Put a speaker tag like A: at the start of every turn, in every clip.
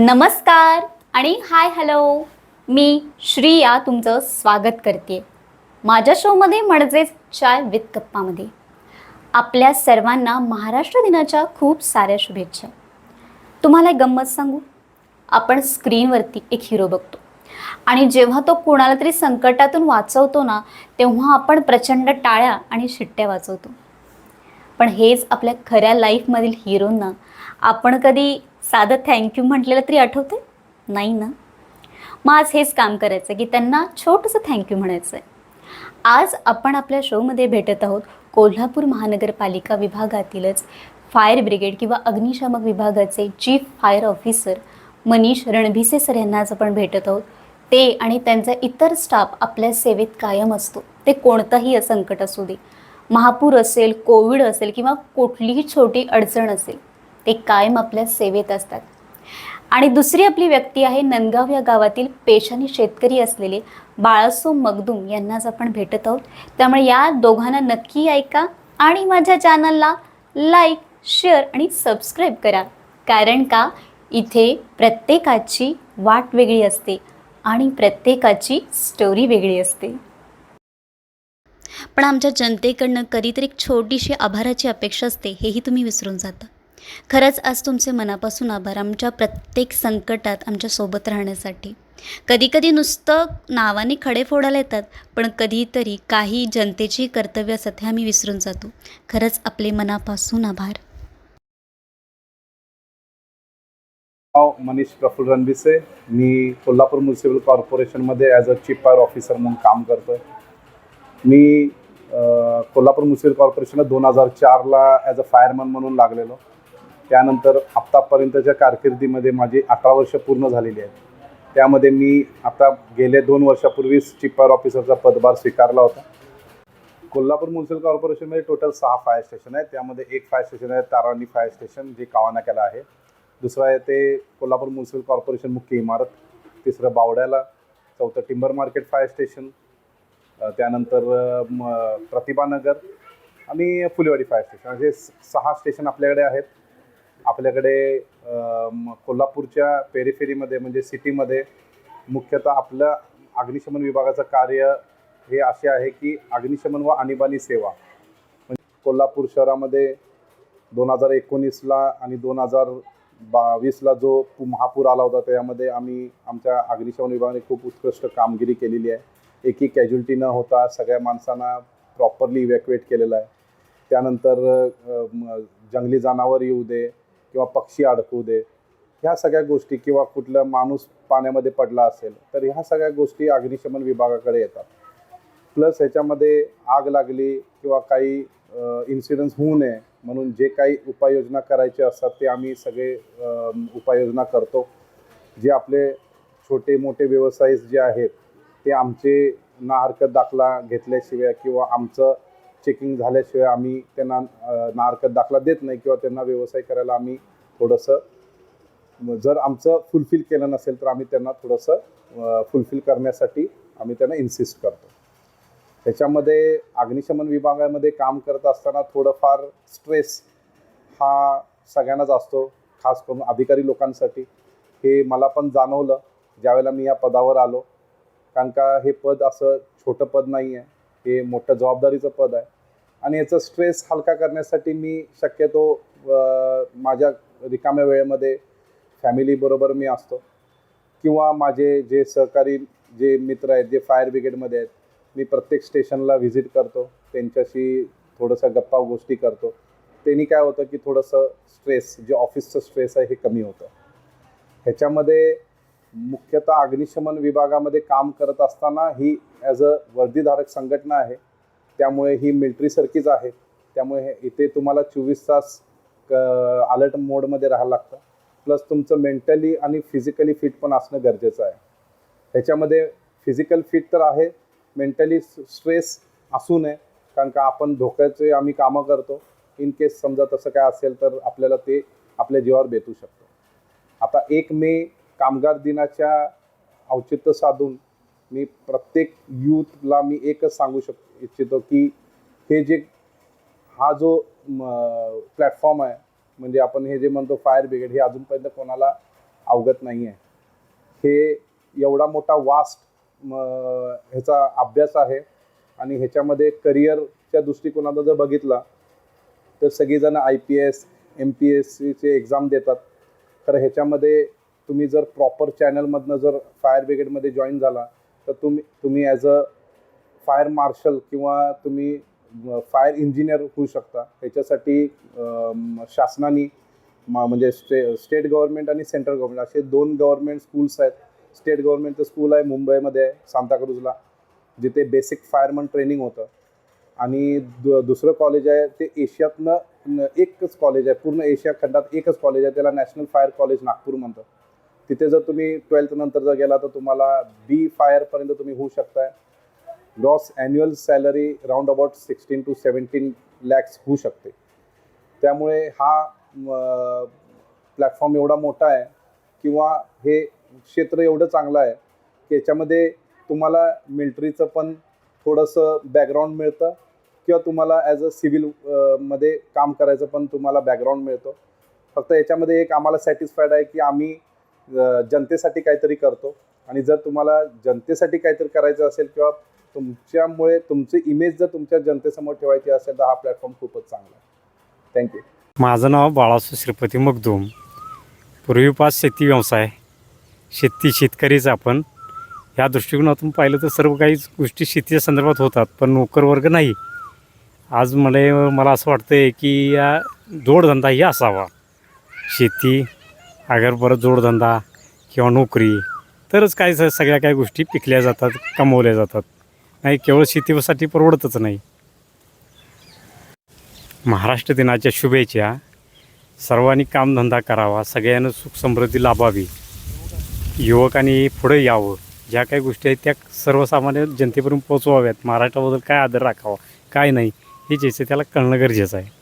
A: नमस्कार आणि hi hello. मी श्रिया तुमचं स्वागत करते. माझ्या शोमध्ये म्हणजेच चाय विथ गप्पामध्ये. आपल्या सर्वांना महाराष्ट्र दिनाच्या खूप साऱ्या शुभेच्छा. तुम्हाला एक गंमत सांगू? आपण स्क्रीनवरती एक हिरो बघतो. आणि जेव्हा तो कोणाला तरी संकटातून वाचवतो ना तेव्हा आपण प्रचंड टाळ्या आणि शिट्ट्या वाचवतो. पण हेच आपल्या खऱ्या लाईफमधील हिरोंना आपण कधी साधं थँक्यू म्हटलेलं तरी आठवते नाही ना? मग आज हेच काम करायचं की त्यांना छोटंसं थँक्यू म्हणायचं आहे आज आपण आपल्या शोमध्ये भेटत आहोत कोल्हापूर महानगरपालिका विभागातीलच फायर ब्रिगेड किंवा अग्निशामक विभागाचे chief fire officer Manish Ranbhise sir यांना आज आपण भेटत आहोत. ते आणि त्यांचा इतर स्टाफ आपल्या सेवेत कायम असतो. ते कोणतंही संकट असू दे. महापूर असेल कोविड असेल किंवा कुठलीही छोटी अडचण असेल ते कायम आपल्या सेवेत असतात. आणि दुसरी आपली व्यक्ती आहे नंदगाव या गावातील पेशाने शेतकरी असलेले बाळासो मगदूम यांनाच आपण भेटत आहोत. त्यामुळे या दोघांना नक्की ऐका आणि माझ्या चॅनलला लाईक शेअर आणि सबस्क्राईब करा. कारण का? इथे प्रत्येकाची वाट वेगळी असते आणि प्रत्येकाची स्टोरी वेगळी असते. पण आमच्या जनतेकडनं कधीतरी एक छोटीशी आभाराची अपेक्षा असते हेही तुम्ही विसरून जाता. खरंच आज तुमचे मनापासून आभार आमच्या प्रत्येक संकटात आमच्यासोबत राहण्यासाठी. कधीकधी नुसतं नावाने खडे फोडायला येतात पण कधीतरी काही जनतेची कर्तव्य असतात हे आम्ही विसरून जातो. खरंच आपले मनापासून आभार.
B: मनीष प्रफुल रणबिसे. मी Kolhapur municipal कॉर्पोरेशनमध्ये as a chief fire officer म्हणून काम करतो मी कोल्हापूर म्युन्सिपल कॉर्पोरेशनला दोन हजार चारला ॲज अ फायरमन म्हणून लागलेलो. त्यानंतर आत्तापर्यंतच्या कारकिर्दीमध्ये माझी अठरा वर्ष पूर्ण झालेली आहेत. त्यामध्ये मी आता गेल्या दोन वर्षापूर्वीच चीफ फायर ऑफिसरचा पदभार स्वीकारला होता. कोल्हापूर म्युन्सिपल कॉर्पोरेशनमध्ये टोटल सहा फायर स्टेशन आहेत. त्यामध्ये एक फायर स्टेशन आहे तारावणी फायर स्टेशन जे कावानाक्याला आहे. दुसरं आहे ते कोल्हापूर म्युन्सिपल कॉर्पोरेशन मुख्य इमारत. तिसरं बावड्याला चौथं टिंबर मार्केट फायर स्टेशन त्यानंतर प्रतिभानगर आणि फुलेवाडी फायर स्टेशन असे स- सहा स्टेशन आपल्याकडे आहेत. आपल्याकडे कोल्हापूरच्या पेरिफेरीमध्ये म्हणजे सिटीमध्ये मुख्यतः आपलं अग्निशमन विभागाचं कार्य हे असे आहे की अग्निशमन व आणीबाणी सेवा. म्हणजे कोल्हापूर शहरामध्ये दोन हजार एकोणीसला आणि दोन हजार बावीसला जो पु- महापूर आला होता त्यामध्ये आम्ही आमच्या अग्निशमन विभागाने खूप उत्कृष्ट कामगिरी केलेली आहे. एकही कॅज्युलिटी न होता सगळ्या माणसांना प्रॉपरली इव्हॅक्युएट केलेलं आहे. त्यानंतर जंगली जनावर येऊ दे किंवा पक्षी अडकू दे ह्या सगळ्या गोष्टी किंवा कुठला माणूस पाण्यामध्ये पडला असेल तर ह्या सगळ्या गोष्टी अग्निशमन विभागाकडे येतात. प्लस ह्याच्यामध्ये आग लागली किंवा काही इन्सिडन्स होऊ नये म्हणून जे काही उपाययोजना करायचे असतात ते आम्ही सगळे उपाययोजना करतो. जे आपले छोटे मोठे व्यवसाय जे आहेत ते आमचे ना हरकत दाखला घेतल्याशिवाय किंवा आमचं चेकिंग झाल्याशिवाय आम्ही त्यांना नारकत दाखला देत नाही किंवा त्यांना व्यवसाय करायला आम्ही थोडंसं जर आमचं फुलफिल केलं नसेल तर आम्ही त्यांना थोडंसं फुलफिल करण्यासाठी आम्ही त्यांना इन्सिस्ट करतो. त्याच्यामध्ये अग्निशमन विभागामध्ये काम करत असताना थोडंफार स्ट्रेस हा सगळ्यांनाच असतो खास करून अधिकारी लोकांसाठी. हे मला पण जाणवलं ज्यावेळेला मी या पदावर आलो. कारण का हे पद असं छोटं पद नाही आहे हे मोठं जबाबदारीचं पद आहे. आणि याचा स्ट्रेस हलका करण्यासाठी मी शक्यतो माझ्या रिकाम्या वेळेमध्ये फॅमिलीबरोबर मी असतो. किंवा माझे जे सहकारी जे मित्र आहेत जे फायर ब्रिगेडमध्ये आहेत मी प्रत्येक स्टेशनला व्हिजिट करतो. त्यांच्याशी थोडंसं गप्पा गोष्टी करतो. त्यांनी काय होतं की थोडंसं स्ट्रेस जे ऑफिसचं स्ट्रेस आहे हे कमी होतं. ह्याच्यामध्ये मुख्यतः अग्निशमन विभागामध्ये काम करत असताना ही ॲज अ वर्दीधारक संघटना आहे. त्यामुळे ही मिलिटरीसारखीच आहे. त्यामुळे हे- इथे तुम्हाला चोवीस तास अलर्ट मोडमध्ये राहायला लागतं. प्लस तुमचं मेंटली आणि फिजिकली फिट पण असणं गरजेचं आहे. ह्याच्यामध्ये फिजिकल फिट तर आहे मेंटली स्ट्रेस असू नये कारण का आपण धोक्याचे आम्ही कामं करतो. इन केस समजा तसं काय असेल तर आपल्याला ते आपल्या जीवावर बेतू शकतो. आता एक मे कामगार दिनाच्या औचित्य साधून मी प्रत्येक यूथला मी एकच सांगू शक इच्छितो की हे जे हा जो प्लॅटफॉर्म आहे म्हणजे आपण हे जे म्हणतो फायर ब्रिगेड हे अजूनपर्यंत कोणाला अवगत नाही आहे हे एवढा मोठा वास्ट ह्याचा अभ्यास आहे आणि ह्याच्यामध्ये करिअरच्या दृष्टिकोनाचा जर बघितला तर सगळीजणं I P S M P S सीचे एक्झाम देतात. तर ह्याच्यामध्ये तुम्ही जर प्रॉपर चॅनलमधनं जर फायर ब्रिगेडमध्ये जॉईन झाला तर तुम्ही तुम्ही ॲज अ फायर मार्शल किंवा तुम्ही फायर इंजिनियर होऊ शकता. ह्याच्यासाठी शासनाने म्हणजे स्टे स्टेट गव्हर्नमेंट आणि सेंट्रल गव्हर्नमेंट असे दोन गव्हर्नमेंट स्कूल्स आहेत. स्टेट गव्हर्नमेंटचं स्कूल आहे मुंबईमध्ये आहे सांताक्रूजला जिथे बेसिक फायरमन ट्रेनिंग होतं. आणि दु दुसरं कॉलेज आहे ते एशियातनं एकच कॉलेज आहे पूर्ण एशिया खंडात एकच कॉलेज आहे त्याला नॅशनल फायर कॉलेज नागपूर म्हणतात. तिथे जर तुम्ही ट्वेल्थ नंतर जर गेला तर तुम्हाला बी फायरपर्यंत तुम्ही होऊ शकताय. Gross annual salary round about sixteen to seventeen lakhs होऊ शकते. त्यामुळे हा प्लॅटफॉर्म एवढा मोठा आहे किंवा हे क्षेत्र एवढं चांगलं आहे की याच्यामध्ये तुम्हाला मिलिटरीचं पण थोडंसं बॅकग्राऊंड मिळतं किंवा तुम्हाला ॲज अ सिव्हिलमध्ये काम करायचं पण तुम्हाला बॅकग्राऊंड मिळतो. फक्त याच्यामध्ये एक आम्हाला सॅटिस्फाईड आहे की आम्ही जनतेसाठी काहीतरी करतो. आणि जर तुम्हाला जनतेसाठी काहीतरी करायचं असेल किंवा तुमच्यामुळे तुमची इमेज जर तुमच्या जनतेसमोर ठेवायची असेल तर हा प्लॅटफॉर्म खूपच चांगला आहे. थँक्यू
C: माझं नाव बाळासू श्रीपती मगदूम. पूर्वीपास शेती व्यवसाय शेती शेतकरीच आपण. ह्या दृष्टिकोनातून पाहिलं तर सर्व काही गोष्टी शेतीच्या संदर्भात होतात पण नोकर वर्ग नाही. आज मला मला असं वाटतं आहे की या जोडधंदाही असावा. शेती अगर परत जोडधंदा किंवा नोकरी तरच काय स- सगळ्या काही गोष्टी पिकल्या जातात कमवल्या जातात. नाही केवळ शेतीसाठी परवडतच नाही. महाराष्ट्र दिनाच्या शुभेच्छा. सर्वांनी कामधंदा करावा सगळ्यांना सुख समृद्धी लाभावी. युवकांनी पुढे यावं ज्या काही गोष्टी आहेत त्या सर्वसामान्य जनतेपर्यंत पोचवाव्यात महाराष्ट्राबद्दल काय आदर राखावा काय नाही हे ज्याचं त्याला कळणं गरजेचं आहे.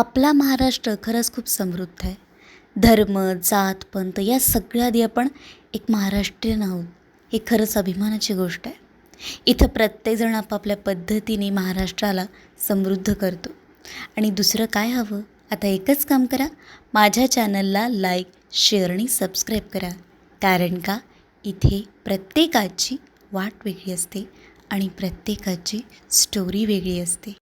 A: आपला महाराष्ट्र खरंच खूप समृद्ध आहे. धर्म जात पंत या सगळ्या आधी आपण एक महाराष्ट्रीयन आहोत. ही खरंच अभिमानाची गोष्ट आहे. इथं प्रत्येकजण आपापल्या पद्धतीने महाराष्ट्राला समृद्ध करतो. आणि दुसरं काय हवं? आता एकच काम करा. माझ्या चॅनलला लाईक शेअर आणि सबस्क्राईब करा. कारण का? इथे प्रत्येकाची वाट वेगळी असते आणि प्रत्येकाची स्टोरी वेगळी असते.